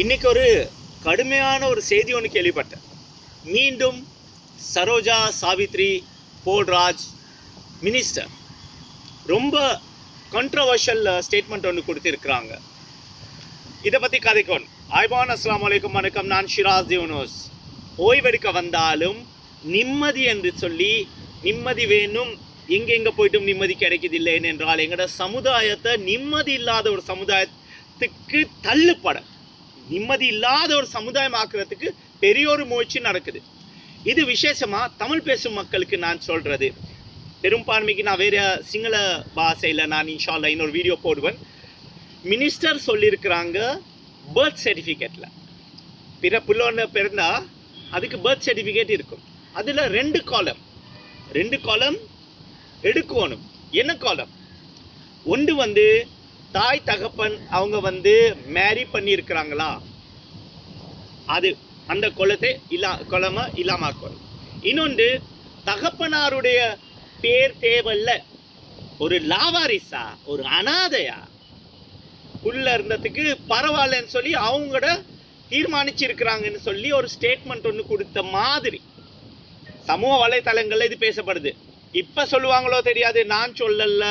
இன்னைக்கு ஒரு கடுமையான ஒரு செய்தி ஒன்று கேள்விப்பட்டேன். மீண்டும் சரோஜா சாவித்ரி போல்ராஜ் மினிஸ்டர் ரொம்ப கான்ட்ரவர்ஷியல் ஸ்டேட்மெண்ட் ஒன்று கொடுத்துருக்குறாங்க. இதை பற்றி கதைக்கோன். ஆய்வான் அஸ்லாம் வலைக்கம் வணக்கம். நான் ஷிராஸ் தியோனோஸ் ஓய்வெடுக்க வந்தாலும் நிம்மதி என்று சொல்லி நிம்மதி வேணும் எங்கெங்கே போயிட்டும் நிம்மதி கிடைக்குதில்லை என்றால் எங்களோட சமுதாயத்தை நிம்மதி இல்லாத ஒரு சமுதாயத்துக்கு தள்ளுப்பட. நிம்மதி இல்லாத ஒரு சமுதாயம் ஆக்குறதுக்கு பெரிய ஒரு முயற்சி நடக்குது. இது விசேஷமாக தமிழ் பேசும் மக்களுக்கு நான் சொல்கிறது பெரும்பான்மைக்கு நான் வேறு சிங்கள பாஷையில் நான் இன்ஷால்லா இன்னொரு வீடியோ போடுவேன். மினிஸ்டர் சொல்லியிருக்கிறாங்க பர்த் சர்டிஃபிகேட்டில் பிற பிள்ளை பிறந்தால் அதுக்கு பர்த் சர்டிஃபிகேட் இருக்கும். அதில் ரெண்டு காலம் ரெண்டு காலம் எடுக்கணும். என்ன காலம் ஒன்று வந்து தாய் தகப்பன் அவங்க வந்து மேரி பண்ணியிருக்கிறாங்களா? அது அந்த குலத்தை இல்லா குலம இல்லாம இருக்கும் இன்னொன்று தகப்பனாருடைய பேர் தேவையில்ல. ஒரு லாவாரிசா ஒரு அனாதையா? உள்ள இருந்ததுக்கு பரவாயில்லன்னு சொல்லி அவங்களோட தீர்மானிச்சிருக்கிறாங்கன்னு சொல்லி ஒரு ஸ்டேட்மெண்ட் ஒன்று கொடுத்த மாதிரி. சமூக வலைத்தளங்கள்ல இது பேசப்படுது. இப்ப சொல்லுவாங்களோ தெரியாது நான் சொல்லல.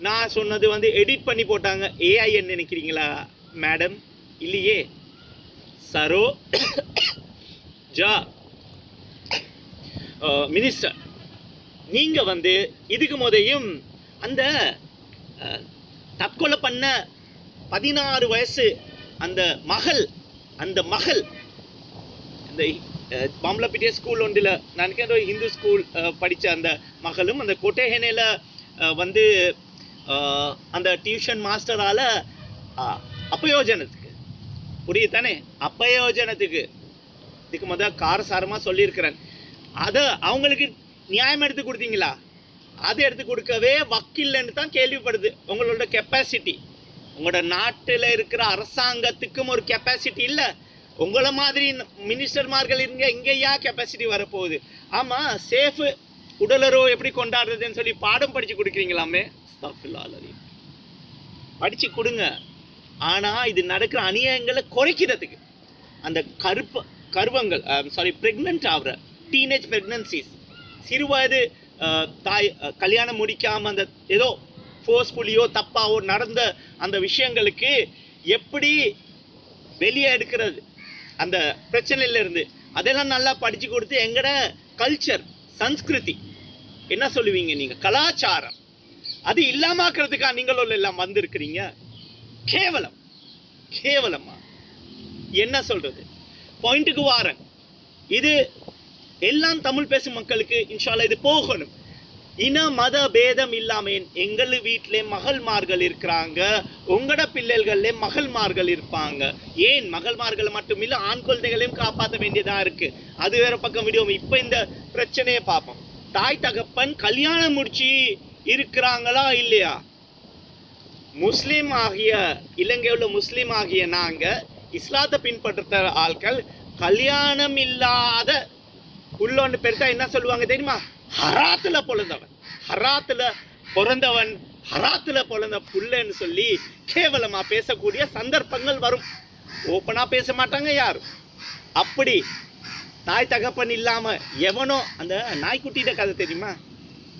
நான் சொன்னது வந்து எடிட் பண்ணி போட்டாங்க. ஏஐ நினைக்கிறீங்களா மேடம் இல்லையே. சரோ. ஜா. மினிஸ்டர் நீங்கள் வந்து இதுக்கு முதையும் அந்த தற்கொலை பண்ண பதினாறு வயசு அந்த மகள் அந்த மகள் அந்த பாம்பலப்பிட்டிய ஸ்கூல் ஒன்றில் நான் நினைக்கிறேன் ஹிந்து ஸ்கூல் படித்த அந்த மகளும் அந்த கொட்டேஹெனையில் வந்து அந்த டியூஷன் மாஸ்டரால் அப்பயோஜனத்துக்கு புரியுது தானே அப்பயோஜனத்துக்கு இதுக்கு முதல் காரசாரமாக சொல்லியிருக்கிறேன். அதை அவங்களுக்கு நியாயம் எடுத்து கொடுத்தீங்களா? அதை எடுத்து கொடுக்கவே வக்கில்லைன்னு தான் கேள்விப்படுது. உங்களோட கெப்பாசிட்டி உங்களோட நாட்டில் இருக்கிற அரசாங்கத்துக்கும் ஒரு கெப்பாசிட்டி இல்லை. உங்களை மாதிரி மினிஸ்டர்மார்கள் இருங்க இங்கேயா கெப்பாசிட்டி வரப்போகுது. ஆமாம் சேஃபு உடலுறவு எப்படி கொண்டாடுறதுன்னு சொல்லி பாடம் படித்து கொடுக்குறீங்களாமே? அஸ்தக்ஃபிருல்லாஹ் படித்து கொடுங்க. ஆனால் இது நடக்கிற அநியாயங்களை குறைக்கிறதுக்கு அந்த கருப்பு கருவங்கள் சாரி ப்ரெக்னென்ட் ஆகிற டீனேஜ் ப்ரெக்னன்சிஸ் சிறுவயது தாய் கல்யாணம் முடிக்காமல் அந்த ஏதோ ஃபோர்ஸ்ஃபுல்லியோ தப்பாவோ நடந்த அந்த விஷயங்களுக்கு எப்படி வெளியே எடுக்கிறது? அந்த பிரச்சனையிலேருந்து அதெல்லாம் நல்லா படித்து கொடுத்து எங்கட கல்ச்சர் சன்ஸ்கிருதி என்ன சொல்லுவீங்க நீங்கள் கலாச்சாரம். அது இல்லாமாக்குறதுக்கா நீங்களும் எல்லாம் வந்திருக்கிறீங்க? கேவலம். கேவலமா? என்ன சொல்றது? பாயிண்ட்டுக்கு வாரேன். இது எல்லாம் தமிழ் பேசும் மக்களுக்கு இன்ஷால்லா இது போகணும். இன மத பேதம் இல்லாம எங்கள் வீட்டிலே மகள்மார்கள் இருக்கிறாங்க. உங்களோட பிள்ளைகள்ல மகள்மார்கள் இருப்பாங்க. ஏன்? மகள்மார்கள் மட்டும் இல்லை ஆண் குழந்தைகளையும் காப்பாற்ற வேண்டியதா இருக்கு. அது வேற பக்கம் விடுவோம். இப்போ இந்த பிரச்சனையை பார்ப்போம். தாய் தகப்பன் கல்யாணம் முடிச்சு இருக்கிறாங்களா இல்லையா? முஸ்லீம் ஆகிய இலங்கையில் உள்ள ஆகிய நாங்கள் இஸ்லாத்தை பின்பற்ற ஆட்கள் கல்யாணம் இல்லாத உள்ளொன்று பெருத்தா என்ன சொல்லுவாங்க தெரியுமா? ஹராத்துல பிறந்தவன் ஹராத்துல பிறந்தவன் ஹராத்துல பிறந்த புள்ளன்னு சொல்லி கேவலமா பேசக்கூடிய சந்தர்ப்பங்கள் வரும். ஓப்பனா பேச மாட்டாங்க யாரும். அப்படி தாய் தகப்பன் இல்லாம எவனோ அந்த நாய்க்குட்டியிட கதை தெரியுமா?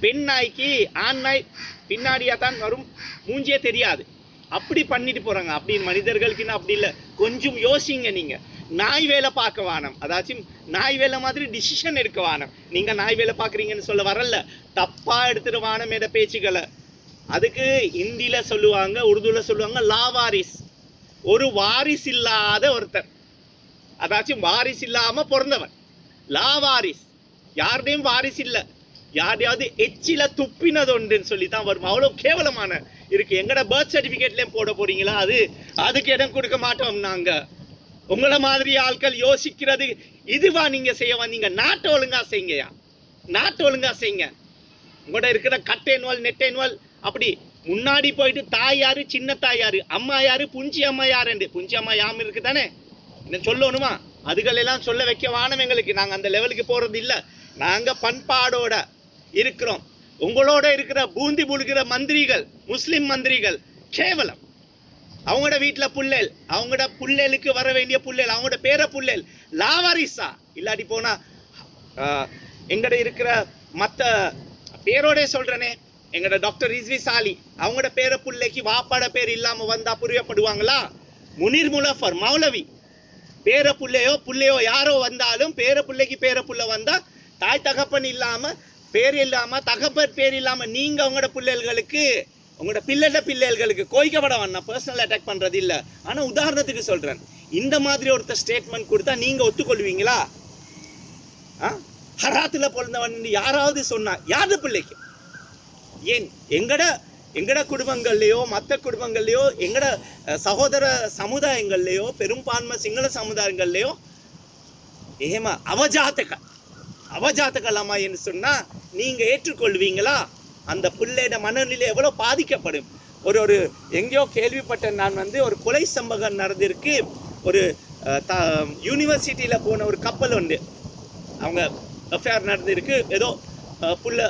பெண் நாய்க்கு ஆண் நாய் பின்னாடியா தான் வரும். மூஞ்சியே தெரியாது. அப்படி பண்ணிட்டு போறாங்க. அப்படி மனிதர்களுக்குன்னு அப்படி இல்லை. கொஞ்சம் யோசிங்க நீங்க. நாய் வேலை பார்க்க வானம். அதாச்சும் நாய் வேலை மாதிரி டிசிஷன் எடுக்க வானம். நீங்க நாய் வேலை பார்க்குறீங்கன்னு சொல்ல வரல. தப்பா எடுத்துட்டு வானம் எத பேச்சுக்களை. அதுக்கு ஹிந்தியில சொல்லுவாங்க உருதுல சொல்லுவாங்க லாவாரிஸ். ஒரு வாரிஸ் இல்லாத ஒருத்தர். அதாச்சும் வாரிஸ் இல்லாம பிறந்தவன். லாவாரிஸ். யாருடையும் வாரிஸ் இல்லை. யாரையாவது எச்சில துப்பினதொன்றுன்னு சொல்லி தான் வரும். அவ்வளோ கேவலமான இருக்கு. எங்கட பர்த் சர்டிபிகேட்லயும் போட போறீங்களா அது? அதுக்கு இடம் கொடுக்க மாட்டோம் நாங்க. உங்களை மாதிரி ஆட்கள் யோசிக்கிறது இதுவா நீங்க செய்ய வந்தீங்க. நாட்டை ஒழுங்கா செய்யுங்கயா நாட்டை ஒழுங்கா செய்யுங்க. உங்கள்ட்ட இருக்கிற கட்டேன்வால் நெட்டேன்வால் அப்படி முன்னாடி போயிட்டு தாய் யாரு சின்ன தாய் அம்மா யாரு புஞ்சி அம்மா யாருண்டு? புஞ்சி அம்மா யாம் இருக்கு தானே என்ன சொல்லணுமா? அதுகள் எல்லாம் சொல்ல வைக்க வானம் எங்களுக்கு. நாங்க அந்த லெவலுக்கு போறது இல்லை. நாங்க பண்பாடோட இருக்கிறோம். உங்களோட இருக்கிற பூந்தி புழுகிற மந்திரிகள் முஸ்லிம் மந்திரிகள் கேவலம். அவங்களோட வீட்டுல புள்ளேல் அவங்களோட புள்ளேலுக்கு வர வேண்டிய புள்ளேல் அவங்களோட பேர புள்ளேல் லாவாரிசா. இல்லாட்டி போனா ஆஹ், எங்கட இருக்கிற மத்த பேரோட சொல்றேனே எங்கட டாக்டர் ரிஸ்வி சாலி அவங்களோட பேர பிள்ளைக்கு வாப்பாட பேர் இல்லாமல் வந்தா புரியப்படுவாங்களா? முனிர் முலஃபர் மௌலவி. பேர புள்ளையோ புள்ளையோ யாரோ வந்தாலும் பேர பிள்ளைக்கு பேர புள்ள வந்தால் தாய் தகப்பன் இல்லாமல் பேர் இல்லாம தகப்பர் பேர் இல்லாம நீங்க உங்களோட பிள்ளைகளுக்கு உங்களோட பிள்ளைட பிள்ளைகளுக்கு கோய்க்கப்பட வேணாம். பர்சனல் அட்டாக் பண்றது இல்ல. ஆனா உதாரணத்துக்கு சொல்றேன். இந்த மாதிரி ஒருத்தர் ஸ்டேட்மெண்ட் கொடுத்தா நீங்க ஒத்துக்கொள்வீங்களா? ஆ? ஹராத்துல பிறந்தவன் யாராவது சொன்னா யாரு பிள்ளைக்கு? ஏன்? எங்கட எங்கட குடும்பங்கள்லையோ மற்ற குடும்பங்கள்லையோ எங்கட சகோதர சமுதாயங்கள்லையோ பெரும்பான்மை சிங்கள சமுதாயங்கள்லையோ ஏமா அவஜாத்தக அவஜாத்தகலாமா என்று சொன்னால் நீங்கள் ஏற்றுக்கொள்வீங்களா? அந்த பிள்ளையோட மனநிலை எவ்வளோ பாதிக்கப்படும்? ஒரு ஒரு எங்கேயோ கேள்விப்பட்டேன் நான் வந்து ஒரு கொலை சம்பவம் நடந்திருக்கு. ஒரு த யூனிவர்சிட்டியில் போன ஒரு கப்பல் உண்டு அவங்க அஃபேர் நடந்திருக்கு. ஏதோ புள்ள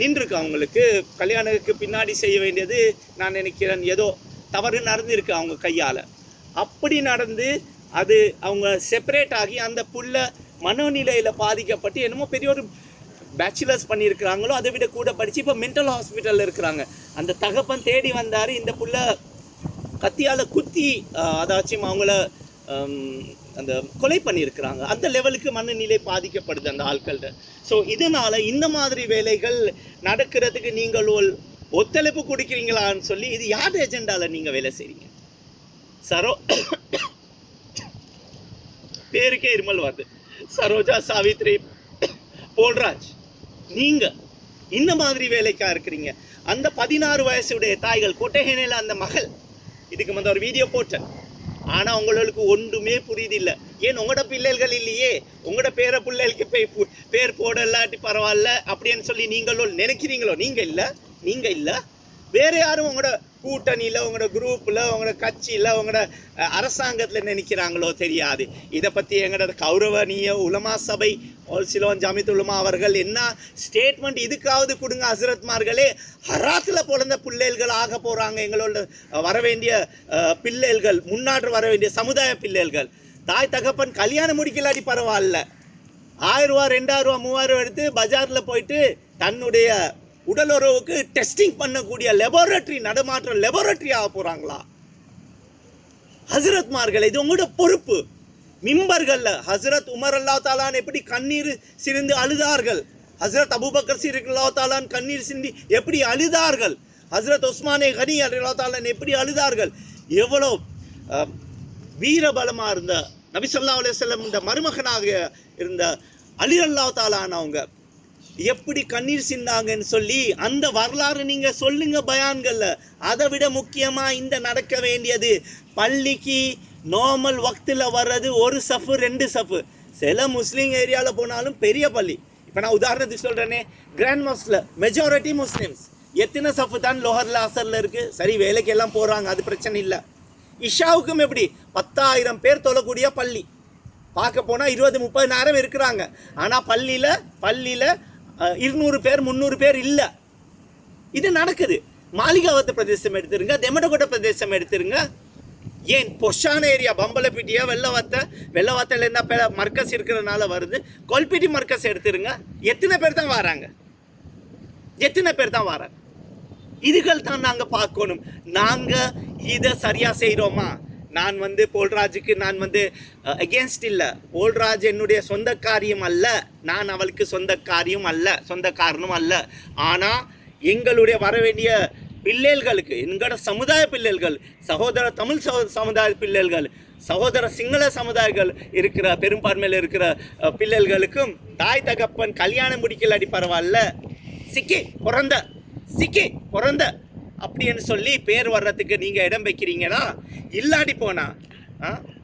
நின்றுருக்கு அவங்களுக்கு. கல்யாணத்துக்கு பின்னாடி செய்ய வேண்டியது நான் நினைக்கிறேன். ஏதோ தவறு நடந்திருக்கு அவங்க கையால். அப்படி நடந்து அது அவங்க செப்பரேட் ஆகி அந்த புள்ள மனநிலையில் பாதிக்கப்பட்டு என்னமோ பெரிய ஒரு பேச்சுலர்ஸ் பண்ணியிருக்கிறாங்களோ அதை விட கூட படித்து இப்போ மென்டல் ஹாஸ்பிட்டலில் இருக்கிறாங்க. அந்த தகப்பன் தேடி வந்தார் இந்த புள்ள கத்தியால் குத்தி அதாச்சும் அவங்கள அந்த கொலை பண்ணியிருக்கிறாங்க. அந்த லெவலுக்கு மனநிலை பாதிக்கப்படுது அந்த ஆட்கள்கிட்ட ஸோ இதனால இந்த மாதிரி வேலைகள் நடக்கிறதுக்கு நீங்கள் ஒரு ஒத்துழைப்பு கொடுக்குறீங்களான்னு சொல்லி இது யார் எஜெண்டால நீங்கள் வேலை செய்றீங்க? சரோ பேருக்கே இருமல் வருது. சரோஜா சாவித்ரி போல்ராஜ் நீங்க இந்த மாதிரி வேலைக்கா இருக்கிறீங்க? அந்த பதினாறு வயசுடைய தாய்கள் கொட்டஹேனையில் அந்த மகள் இதுக்கு வந்து ஒரு வீடியோ போட்டேன். ஆனா உங்களுக்கு ஒன்றுமே புரியுதில்லை ஏன் உங்களோட பிள்ளைகள் இல்லையே? உங்களோட பேர பிள்ளைகளுக்கு போய் பேர் போடலாட்டி பரவாயில்ல அப்படின்னு சொல்லி நீங்களும் நினைக்கிறீங்களோ? நீங்க இல்ல நீங்க இல்ல. வேற யாரும் உங்களோட கூட்டணியில் உங்களோட குரூப்பில் உங்களோட கட்சியில் உங்களோட அரசாங்கத்தில் நினைக்கிறாங்களோ தெரியாது. இதை பற்றி எங்களோட கௌரவனிய உலமா சபை சிலோன் ஜமித் உலமா அவர்கள் என்ன ஸ்டேட்மெண்ட் இதுக்காவது கொடுங்க ஹசரத்மார்களே ஹராத்தில் பிறந்த பிள்ளைகள் ஆக போகிறாங்க எங்களோட வரவேண்டிய வர வேண்டிய பிள்ளைகள் முன்னாடி வர வேண்டிய சமுதாய பிள்ளைகள். தாய் தகப்பன் கல்யாணம் முடிக்கலாடி பரவாயில்ல. ஆயிரம் ரூபா ரெண்டாயிரம் ரூபா மூவாயிரம் ரூபா எடுத்து பஜாரில் போயிட்டு தன்னுடைய உடலுறவுக்கு டெஸ்டிங் பண்ணக்கூடிய லெபார்டரி நடமாற்றம் லெபார்டரி ஆக போகிறாங்களா ஹசரத்மார்கள் இது உங்களோட பொறுப்பு. மிம்பர்களில் ஹசரத் உமர் அல்லா தாலான் எப்படி கண்ணீர் சிரிந்து அழுதார்கள்? ஹசரத் அபுபக்கர் சிரிக் அல்லா தாலான் கண்ணீர் சிந்தி எப்படி அழுதார்கள்? ஹசரத் உஸ்மானே கனி அல்லா தாலான் எப்படி அழுதார்கள்? எவ்வளோ வீரபலமாக இருந்த நபிசல்லா அலுவலம் இந்த மருமகனாக இருந்த அலி அல்லா தாலானவங்க எப்படி கண்ணீர் சிந்தாங்கன்னு சொல்லி அந்த வரலாறு நீங்க சொல்லுங்க பயான்கள்ல. அதை விட முக்கியமா இந்த நடக்க வேண்டியது பள்ளிக்கு நார்மல் வக்தில் வர்றது ஒரு சஃபு ரெண்டு சஃபு. சில முஸ்லீம் ஏரியாவில் போனாலும் பெரிய பள்ளி. இப்போ நான் உதாரணத்துக்கு சொல்கிறேனே கிராண்ட் மாஸ்ல மெஜாரிட்டி முஸ்லீம்ஸ். எத்தனை சஃபு தான் லோஹர்ல அசர்ல இருக்குது சரி வேலைக்கு எல்லாம் போகிறாங்க அது பிரச்சனை இல்லை. இஷாவுக்கும் எப்படி? பத்தாயிரம் பேர் தொழக்கூடிய பள்ளி. பார்க்க போனால் இருபது முப்பதினாயிரம் இருக்கிறாங்க. ஆனால் பள்ளியில் பள்ளியில் இருநூறு பேர் முந்நூறு பேர் இல்லை. இது நடக்குது. மாளிகாவத்த பிரதேசம் எடுத்துருங்க தெமடகோட்டை பிரதேசம் எடுத்துருங்க. ஏன்? பொஷான ஏரியா பம்பலப்பிட்டியா வெள்ளவாத்த? வெள்ளவத்தையில் பே மர்க்கஸ் இருக்கிறனால வருது. கொல்பிட்டி மர்க்கஸ் எடுத்துருங்க. எத்தனை பேர் தான் வராங்க? எத்தனை பேர் தான் வராங்க? இதுகள் தான் நாங்கள் பார்க்கணும். நாங்கள் இதை சரியாக செய்கிறோமா நான் வந்து போல்ராஜுக்கு நான் வந்து அகேன்ஸ்ட் இல்லை. போல்ராஜ் என்னுடைய சொந்த காரியம் அல்ல. நான் அவளுக்கு சொந்த காரியம் அல்ல சொந்த காரணம் அல்ல. ஆனால் எங்களுடைய வர வேண்டிய பிள்ளைகளுக்கு எங்களோட சமுதாய பிள்ளைகள் சகோதர தமிழ் சகோ- சமுதாய பிள்ளைகள் சகோதர சிங்கள சமுதாயங்கள் இருக்கிற பெரும்பான்மையில் இருக்கிற பிள்ளைகளுக்கும் தாய் தகப்பன் கல்யாணம் முடிக்கலாடி பரவாயில்ல. சிக்கி பிறந்த சிக்கி பிறந்த. அப்படின்னு சொல்லி பேர் வர்றதுக்கு நீங்கள் இடம் வைக்கிறீங்கன்னா இல்லாடி போனா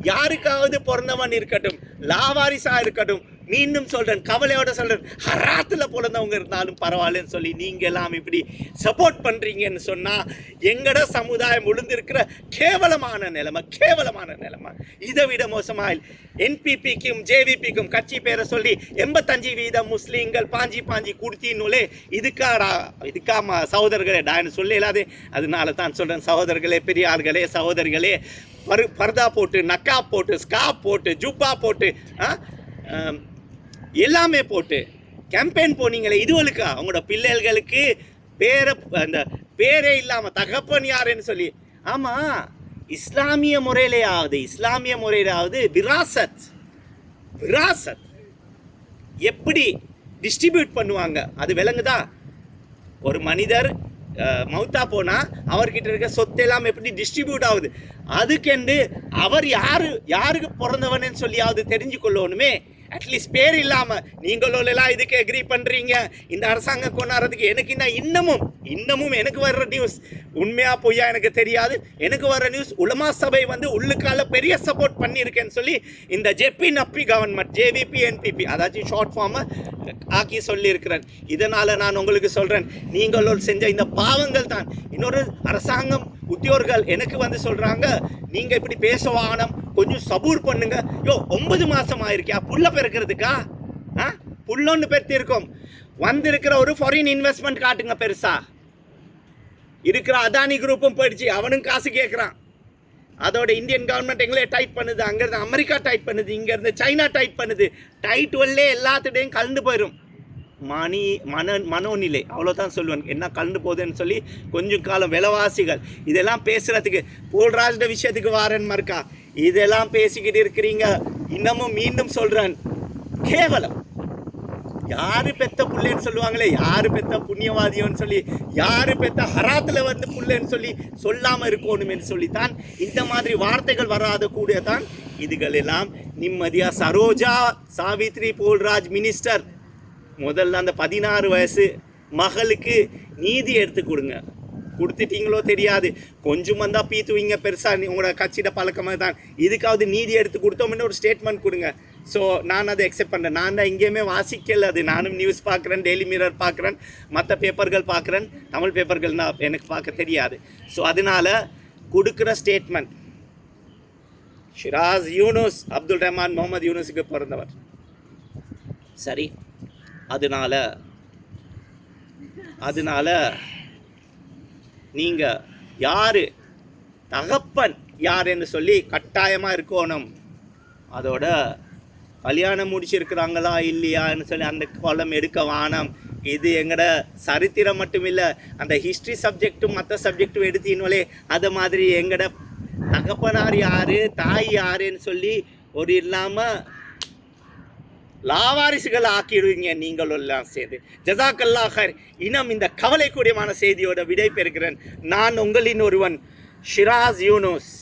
யாருக்காவது பிறந்தவன் இருக்கட்டும் லாவாரிசா இருக்கட்டும் மீண்டும் சொல்கிறேன் கவலையோட சொல்கிறேன் ஹராத்தில் பிறந்தவங்க இருந்தாலும் பரவாயில்லன்னு சொல்லி நீங்கள் எல்லாம் இப்படி சப்போர்ட் பண்ணுறீங்கன்னு சொன்னால் எங்கட சமுதாயம் விழுந்திருக்கிற கேவலமான நிலைமை கேவலமான நிலைமை. இதை விட மோசமாக என்பிபிக்கும் ஜேவிபிக்கும் கட்சி பேரை சொல்லி எண்பத்தஞ்சு வீதம் முஸ்லீம்கள் பாஞ்சி பாஞ்சி குடுத்தினுலே இதுக்காடா இதுக்காமா சகோதரர்களே டான்னு சொல்லி இல்லாது. அதனால தான் சொல்கிறேன் சகோதரர்களே பெரியார்களே சகோதரிகளே பரு பர்தா போட்டு நக்கா போட்டு ஸ்காப் போட்டு ஜுப்பா போட்டு ஆ, எல்லாமே போட்டு கேம்பெயின் போனீங்களே இதுவளுக்கா அவங்களோட பிள்ளைகளுக்கு பேரை அந்த பேரே இல்லாமல் தகப்பன் யாருன்னு சொல்லி. ஆமாம் இஸ்லாமிய முறையிலேயாவது இஸ்லாமிய முறையிலாவது விராசத். விராசத். எப்படி டிஸ்ட்ரிபியூட் பண்ணுவாங்க? அது விலங்குதா? ஒரு மனிதர் அஹ், மௌத்தா போனா அவர்கிட்ட இருக்க சொத்தெல்லாம் எப்படி டிஸ்ட்ரிபியூட் ஆகுது? அதுக்கெண்டு அவர் யாரு யாருக்கு பிறந்தவன்னு சொல்லியாவது தெரிஞ்சு கொள்ளணுமே அட்லீஸ்ட் பேர் இல்லாமல் நீங்களும் எல்லாம் இதுக்கு எக்ரி பண்ணுறீங்க இந்த அரசாங்கம் கொண்டாடுறதுக்கு எனக்கு என்ன இன்னமும் இன்னமும் எனக்கு வர்ற நியூஸ் உண்மையாக பொய்யா எனக்கு தெரியாது. எனக்கு வர்ற நியூஸ் உலமா சபை வந்து உள்ளுக்கால பெரிய சப்போர்ட் பண்ணியிருக்கேன்னு சொல்லி இந்த JVP NPP government JVP NPP அதாச்சும் ஷார்ட் ஃபார்மை ஆக்கி சொல்லியிருக்கிறேன். இதனால் நான் உங்களுக்கு சொல்கிறேன் நீங்கள் செஞ்ச இந்த பாவங்கள் தான். இன்னொரு அரசாங்கம் உத்தியோர்கள் எனக்கு வந்து சொல்கிறாங்க நீங்கள் இப்படி பேச வாகனம் கொஞ்சம் சபூர் பண்ணுங்க. யோ ஒன்பது மாதம் ஆயிருக்கியா? புள்ள பிறக்கிறதுக்கா ஆ? புல்லொன்னு பெற்றிருக்கோம் வந்திருக்கிற ஒரு ஃபாரின் இன்வெஸ்ட்மெண்ட் காட்டுங்க பெருசா. இருக்கிற அதானி குரூப்பும் போயிடுச்சு. அவனும் காசு கேட்குறான் அதோட இந்தியன் கவர்மெண்ட் எங்களே டைட் பண்ணுது. அங்கேருந்து அமெரிக்கா டைட் பண்ணுது. இங்கேருந்து சைனா டைட் பண்ணுது. டைட் வல்லே எல்லாத்துடையும் கலந்து போயிடும் மணி மன மனோநிலை. அவ்வளோதான் சொல்லுவேன். என்ன கலந்து போகுதுன்னு சொல்லி கொஞ்சம் காலம் விலைவாசிகள். இதெல்லாம் பேசுகிறதுக்கு போல்ராஜ்ட விஷயத்துக்கு வாரன் மறுக்கா. இதெல்லாம் பேசிக்கிட்டு இருக்கிறீங்க. இன்னமும் மீண்டும் சொல்றேன். கேவலம். யாரு பெத்த புள்ளைன்னு சொல்லுவாங்களே யாரு பெத்த புண்ணியவாதியோன்னு சொல்லி யாரு பெத்த ஹராத்துல வந்து புள்ளைன்னு சொல்லி சொல்லாம இருக்கணும்னு சொல்லித்தான் இந்த மாதிரி வார்த்தைகள் வராத கூட தான் இதுகள் எல்லாம் நிம்மதியா சரோஜா சாவித்ரி போல்ராஜ் மினிஸ்டர் முதல்ல அந்த பதினாறு வயசு மகளுக்கு நீதி எடுத்து கொடுங்க. கொடுத்துட்டீங்களோ தெரியாது. கொஞ்சம் வந்தா பீத்துவீங்க பெருசாக நீ- உங்களோட கட்சியிட பழக்கமாக தான் இதுக்காவது நீதி எடுத்து கொடுத்தோம்னு ஒரு ஸ்டேட்மெண்ட் கொடுங்க. ஸோ நான் அதை எக்ஸெப்ட் பண்ணுறேன் நான் தான் எங்கேயுமே வாசிக்கல அது. நானும் நியூஸ் பார்க்குறேன் டெய்லி மிரர் பார்க்குறேன் மற்ற பேப்பர்கள் பார்க்குறேன். தமிழ் பேப்பர்கள் நான் எனக்கு பார்க்க தெரியாது. ஸோ அதனால கொடுக்குற ஸ்டேட்மெண்ட் ஷிராஸ் யூனுஸ் அப்துல் ரஹ்மான் முகமது யூனுஸுக்கு பிறந்தவர். சரி. அதனால அதனால நீங்கள் யார்? தகப்பன் யாருன்னு சொல்லி கட்டாயமாக இருக்கணும். அதோட கல்யாணம் முடிச்சிருக்கிறாங்களா இல்லையான்னு சொல்லி அந்த கோலம் எடுக்க வானம். இது எங்கட சரித்திரம் மட்டும் இல்லை அந்த ஹிஸ்ட்ரி சப்ஜெக்ட்டும் மற்ற சப்ஜெக்டும் எடுத்தீங்களே அது மாதிரி எங்கட தகப்பனார் யார் தாய் யாருன்னு சொல்லி ஒரு இல்லாமல் லாவாரிசுகள் ஆக்கிடுவீங்க நீங்களும் எல்லாம் சேர்ந்து. ஜசாக்கல்லாஹர் இனம் இந்த கவலைக்கூடியமான செய்தியோட விடை பெறுகிறேன் நான் உங்களின் ஒருவன் ஷிராஸ் யூனோஸ்.